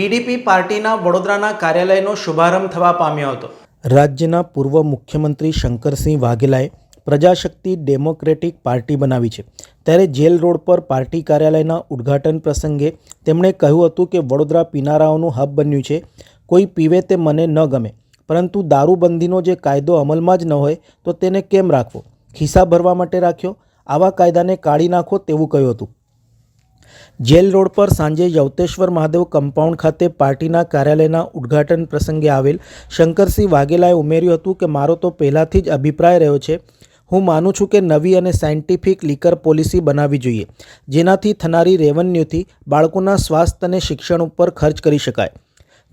PDP પાર્ટીના વડોદરાના કાર્યાલયનો શુભારંભ થવા પામ્યો હતો. રાજ્યના પૂર્વ મુખ્યમંત્રી શંકરસિંહ વાઘેલાએ પ્રજાશક્તિ ડેમોક્રેટિક પાર્ટી બનાવી છે. ત્યારે જેલ રોડ પર પાર્ટી કાર્યાલયના ઉદ્ઘાટન પ્રસંગે તેમણે કહ્યું હતું કે વડોદરા પીનારાઓનું હબ બન્યું છે. કોઈ પીવે તે મને ન ગમે. પરંતુ દારૂબંધીનો જે કાયદો અમલમાં જ ન હોય તો તેને કેમ રાખવો? ખિસ્સા ભરવા માટે રાખ્યો? આવા કાયદાને કાઢી નાખો તેવું કહ્યું હતું. જેલ રોડ પર સાંજે યવતેશ્વર મહાદેવ કમ્પાઉન્ડ ખાતે પાર્ટીના કાર્યાલયના ઉદ્ઘાટન પ્રસંગે આવેલ શંકરસિંહ વાઘેલાએ ઉમેર્યું હતું કે મારો તો પહેલાંથી જ અભિપ્રાય રહ્યો છે. હું માનું છું કે નવી અને સાયન્ટિફિક લીકર પોલિસી બનાવવી જોઈએ, જેનાથી થનારી રેવન્યુથી બાળકોના સ્વાસ્થ્ય અને શિક્ષણ ઉપર ખર્ચ કરી શકાય.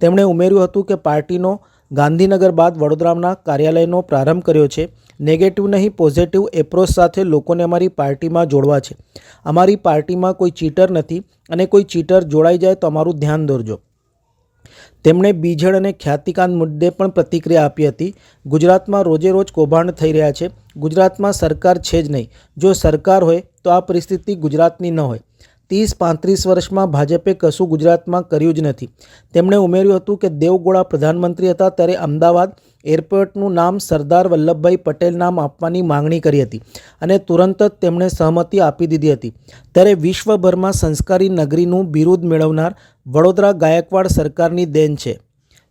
તેમણે ઉમેર્યું હતું કે પાર્ટીનો ગાંધીનગર બાદ વડોદરાના કાર્યાલયનો પ્રારંભ કર્યો છે. નેગેટિવ નહીં પોઝિટિવ એપ્રોચ સાથે લોકોને અમારી પાર્ટીમાં જોડવા છે. અમારી પાર્ટીમાં કોઈ ચીટર નથી અને કોઈ ચીટર જોડાઈ જાય તો અમારું ધ્યાન દોરજો. તેમણે બીજળ અને ખ્યાતિકાંત મુદ્દે પણ પ્રતિક્રિયા આપી હતી. ગુજરાતમાં રોજે રોજ કૌભાંડ થઈ રહ્યા છે. ગુજરાતમાં સરકાર છે જ નહીં. જો સરકાર હોય તો આ પરિસ્થિતિ ગુજરાતની ન હોય. ત્રીસ પાંત્રીસ વર્ષમાં ભાજપે કશું ગુજરાતમાં કર્યું જ નથી. તેમણે ઉમેર્યું હતું કે દેવગોળા પ્રધાનમંત્રી હતા ત્યારે અમદાવાદ એરપોર્ટનું નામ સરદાર વલ્લભભાઈ પટેલ નામ આપવાની માંગણી કરી હતી અને તુરંત જ તેમણે સહમતિ આપી દીધી હતી. ત્યારે વિશ્વભરમાં સંસ્કારી નગરીનું બિરુદ મેળવનાર વડોદરા ગાયકવાડ સરકારની દેન છે.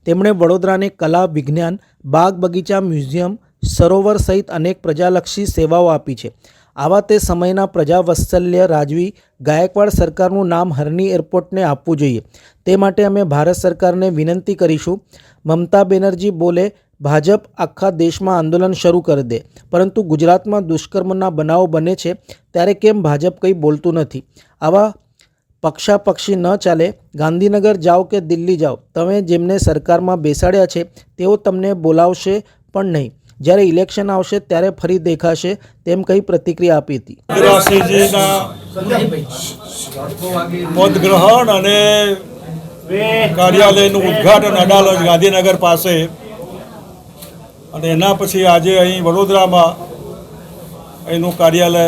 તેમણે વડોદરાને કલા, વિજ્ઞાન, બાગ બગીચા, મ્યુઝિયમ, સરોવર સહિત અનેક પ્રજાલક્ષી સેવાઓ આપી છે. આવા તે સમયના પ્રજાવત્સલ્ય રાજવી ગાયકવાડ સરકારનું નામ હરની એરપોર્ટને આપવું જોઈએ. તે માટે અમે ભારત સરકારને વિનંતી કરીશું. મમતા બેનર્જી બોલે, ભાજપ આખા દેશમાં આંદોલન શરૂ કરી દે, પરંતુ ગુજરાતમાં દુષ્કર્મના બનાવો બને છે, ત્યારે કેમ ભાજપ કંઈ બોલતું નથી? આવા પક્ષાપક્ષી ન ચાલે. ગાંધીનગર જાઓ કે દિલ્હી જાઓ, તમે જેમને સરકારમાં બેસાડ્યા છે, તેઓ તમને બોલાવશે પણ નહીં. જ્યારે ઇલેક્શન આવશે ત્યારે ફરી દેખાશે તેમ કહી પ્રતિક્રિયા આપી હતી. પદગ્રહણ અને કાર્યાલયનું ઉદ્ઘાટન અડાલજ ગાંધીનગર પાસે. અને એના પછી આજે અહીં વડોદરામાં એનું કાર્યાલય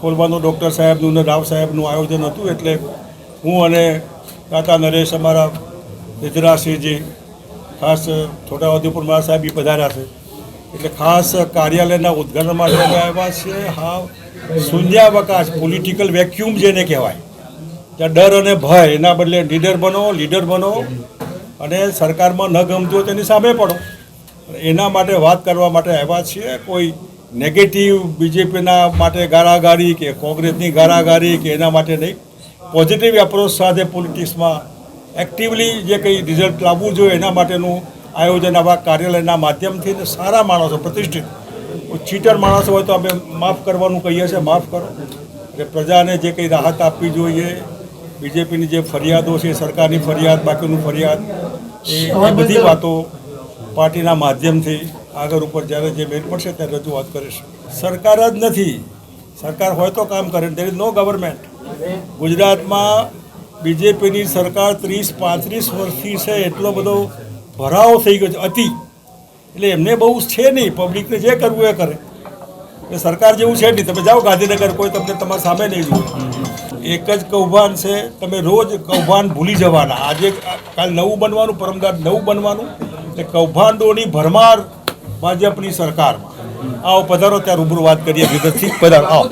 ખોલવાનું ડૉક્ટર સાહેબનું ને રાવ સાહેબનું આયોજન હતું એટલે હું અને કાકા નરેશ અમારા રિજરાસિંહજી ખાસ છોટાઉદેપુર સાહેબ એ પધાર્યા છે. એટલે ખાસ કાર્યાલયના ઉદ્ઘાટન માટે આવ્યા છીએ. હા, શૂન્યાવકાશ પોલિટિકલ વેક્યુમ જેને કહેવાય. ત્યાં ડર અને ભય, એના બદલે લીડર બનો લીડર બનો અને સરકારમાં ન ગમતું હોય તેની સામે પડો. એના માટે વાત કરવા માટે આવ્યા છીએ. કોઈ નેગેટિવ બીજેપીના માટે ગારાગારી કે કોંગ્રેસની ગારાગારી કે એના માટે નહીં. પોઝિટિવ એપ્રોચ સાથે પોલિટિક્સમાં એક્ટિવલી જે કંઈ રિઝલ્ટ લાવવું જોઈએ એના માટેનું આયોજન આવા કાર્યાલયના માધ્યમથી સારા માણસો પ્રતિષ્ઠિત. ચીટર માણસો હોય તો અમે માફ કરવાનું કહીએ છીએ માફ કરો. એટલે પ્રજાને જે કંઈ રાહત આપવી જોઈએ બીજેપીની જે ફરિયાદો છે સરકારની ફરિયાદ બાકીનું ફરિયાદ એ બધી વાતો પાર્ટીના માધ્યમથી આગળ ઉપર જ્યારે જે મેળ પડશે ત્યારે રજૂઆત કરીશ. સરકાર જ નથી. સરકાર હોય તો કામ કરે દેર ઇઝ નો ગવર્મેન્ટ ગુજરાતમાં બીજેપીની સરકાર ત્રીસ પાંત્રીસ વર્ષથી છે એટલો બધો ભરાવો થઈ ગયો છે, અતિ. એટલે એમને બહુ છે નહીં પબ્લિકને જે કરવું એ કરે. એ સરકાર જેવું છે નહીં, તમે જાઓ ગાંધીનગર, કોઈ તમને તમારા સામે નહીં જુએ. એક જ કૌભાંડ છે, તમે રોજ કૌભાંડ ભૂલી જવાના. આજે કાલ નવું બનવાનું પરમદાર નવું બનવાનું. એટલે કૌભાંડોની ભરમાર ભાજપની સરકારમાં. આવો પધારો, ત્યાં રૂબરૂ વાત કરીએ વિગતથી. પધારો, આવો.